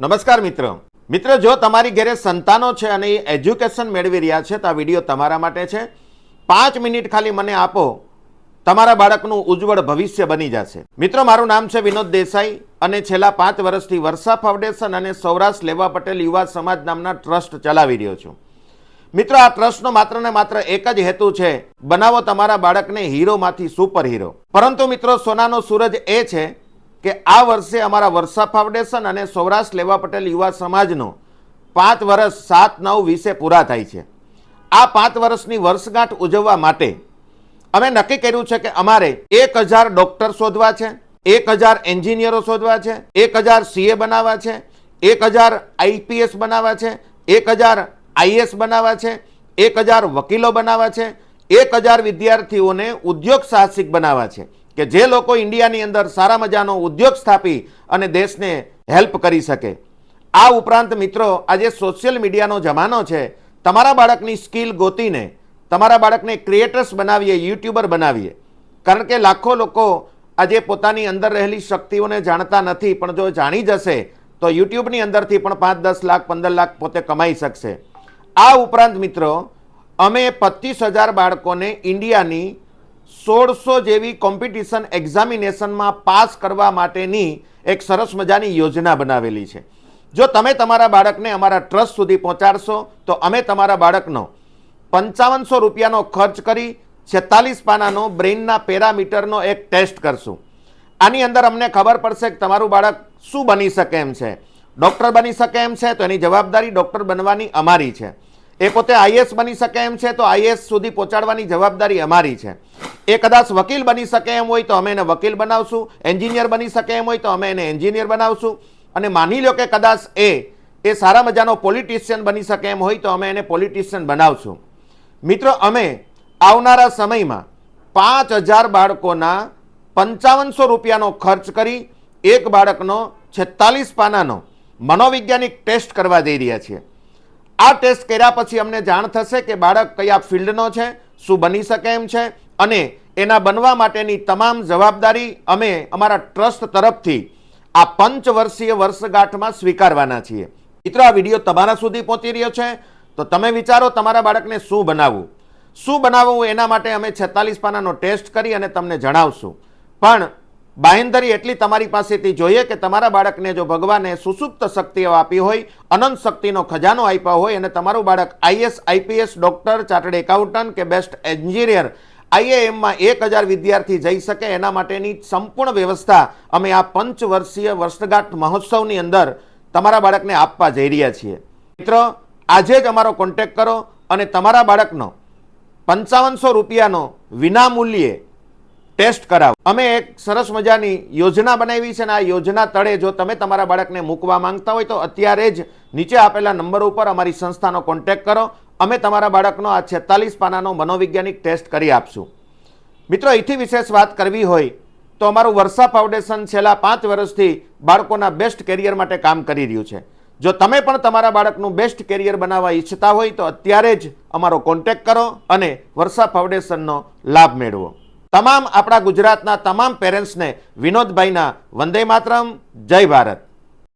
નમસ્કાર મિત્રો. મિત્રો, જો તમારી ઘરે સંતાનો છે અને એ એજ્યુકેશન મેળવી રહ્યા છે, તો આ વીડિયો તમારા માટે છે. પાંચ મિનિટ ખાલી મને આપો, તમારા બાળકનું ઉજ્જવળ ભવિષ્ય બની જશે. મિત્રો, મારું નામ છે વિનોદ દેસાઈ અને છેલ્લા પાંચ વર્ષથી વર્ષા ફાઉન્ડેશન અને સૌરાષ્ટ્ર લેવા પટેલ યુવા સમાજ નામના ટ્રસ્ટ ચલાવી રહ્યો છું. મિત્રો, આ ટ્રસ્ટનો માત્ર ને માત્ર એક જ હેતુ છે, બનાવો તમારા બાળકને હીરોમાંથી સુપર હીરો પરંતુ મિત્રો, સોનાનો સૂરજ એ છે કે આ વર્ષે અમારા વર્ષા ફાઉન્ડેશન અને સૌરાષ્ટ્ર લેવા પટેલ યુવા સમાજનો પાંચ વર્ષ સાત નવ વીસે પૂરા થાય છે. આ પાંચ વર્ષની વર્ષગાંઠ ઉજવવા માટે અમે નક્કી કર્યું છે કે અમારે એક હજાર ડોક્ટર શોધવા છે, એક હજાર એન્જિનિયરો શોધવા છે, એક હજાર સીએ બનાવવા છે, એક હજાર આઈપીએસ બનાવવા છે, એક હજાર આઈએસ બનાવવા છે, એક હજાર વકીલો બનાવવા છે, એક હજાર વિદ્યાર્થીઓને ઉદ્યોગ સાહસિક બનાવવા છે. કે જે લોકો ઇન્ડિયાની અંદર સારા મજાનો ઉદ્યોગ સ્થાપી અને દેશને હેલ્પ કરી શકે. આ ઉપરાંત મિત્રો, આજે સોશિયલ મીડિયાનો જમાનો છે. તમારા બાળકની સ્કિલ ગોતીને, તમારા બાળકને ક્રિએટર્સ બનાવીએ, યુટ્યુબર બનાવીએ. કારણ કે લાખો લોકો આજે પોતાની અંદર રહેલી શક્તિઓને જાણતા નથી, પણ જો જાણી જશે, તો યુટ્યુબની અંદરથી પણ પાંચ, દસ લાખ, પંદર લાખ પોતે કમાઈ શકશે. આ ઉપરાંત મિત્રો, અમે પચીસ હજાર બાળકોને ઇન્ડિયાની સોળસો જેવી કોમ્પિટિશન એક્ઝામિનેશનમાં પાસ કરવા માટેની એક સરસ મજાની યોજના બનાવેલી છે. જો તમે તમારા બાળકને અમારા ટ્રસ્ટ સુધી પહોંચાડશો, તો અમે તમારા બાળકનો પંચાવનસો રૂપિયાનો ખર્ચ કરી છેતાલીસ પાનાનો બ્રેઇનના પેરામીટરનો એક ટેસ્ટ કરશું. આની અંદર અમને ખબર પડશે કે તમારું બાળક શું બની શકે એમ છે. ડૉક્ટર બની શકે એમ છે, તો એની જવાબદારી ડૉક્ટર બનવાની અમારી છે. એ પોતે આઈએસ બની શકે એમ છે, તો આઈએસ સુધી પહોંચાડવાની જવાબદારી અમારી છે. એ કદાચ વકીલ બની શકે એમ હોય તો અમે એને વકીલ બનાવશું, એન્જિનિયર બની શકે એમ હોય તો અમે એને એન્જિનિયર બનાવશું. અને માની લો કે કદાચ એ એ સારા મજાનો પોલિટિશિયન બની શકે એમ હોય તો અમે એને પોલિટિશિયન બનાવશું. મિત્રો, અમે આવનારા સમયમાં પાંચ હજાર બાળકોના પંચાવનસો રૂપિયાનો ખર્ચ કરી એક બાળકનો છેતાલીસ પાનાનો મનોવૈજ્ઞાનિક ટેસ્ટ કરવા જઈ રહ્યા છીએ. આ ટેસ્ટ કર્યા પછી અમને જાણ થશે કે બાળક કયા ફિલ્ડનો છે, શું બની શકે એમ છે અને એના બનવા માટેની તમામ જવાબદારી અમે અમારા ટ્રસ્ટ તરફથી આ પંચવર્ષીય વર્ષગાંઠમાં સ્વીકારવાના છીએ. મિત્રો, આ વીડિયો તમારા સુધી પહોંચી રહ્યો છે. તો તમે વિચારો તમારા બાળકને શું બનાવવું? શું બનાવવું એના માટે અમે છેતાલીસ પાનાનો ટેસ્ટ કરી અને તમને જણાવશું. પણ બાહેંધરી એટલી તમારી પાસેથી જોઈએ કે તમારા બાળકને જો ભગવાને સુસુપ્ત શક્તિઓ આપી હોય, અનંત શક્તિનો ખજાનો આપ્યો હોય અને તમારું બાળક IAS, IPS, doctor, chartered accountant કે બેસ્ટ એન્જિનિયર આઈએએમમાં એક હજાર વિદ્યાર્થી જઈ શકે એના માટેની સંપૂર્ણ વ્યવસ્થા અમે આ પંચવર્ષીય વર્ષગાંઠ મહોત્સવની અંદર તમારા બાળકને આપવા જઈ રહ્યા છીએ. મિત્રો, આજે જ અમારો કોન્ટેક કરો અને તમારા બાળકનો પંચાવનસો રૂપિયાનો વિનામૂલ્યે ટેસ્ટ કરાવો. અમે એક સરસ મજાની યોજના બનાવી છે અને આ યોજના તળે જો તમે તમારા બાળકને મૂકવા માંગતા હોય તો અત્યારે જ નીચે આપેલા નંબર ઉપર અમારી સંસ્થાનો કોન્ટેક કરો અમે તમારા બાળકનો આ છેતાલીસ પાનાનો મનોવૈજ્ઞાનિક ટેસ્ટ કરી આપશું. મિત્રો અહીંથી વિશેષ વાત કરવી હોય તો અમારું વર્ષા ફાઉન્ડેશન છેલ્લા પાંચ વર્ષથી બાળકોના બેસ્ટ કેરિયર માટે કામ કરી રહ્યું છે. જો તમે પણ તમારા બાળકનું બેસ્ટ કેરિયર બનાવવા ઈચ્છતા હોય તો અત્યારે જ અમારો કોન્ટેક્ટ કરો અને વર્ષા ફાઉન્ડેશનનો લાભ મેળવો. તમામ આપણા ગુજરાતના તમામ પેરેન્ટ્સને વિનોદભાઈના વંદે માતરમ, જય ભારત.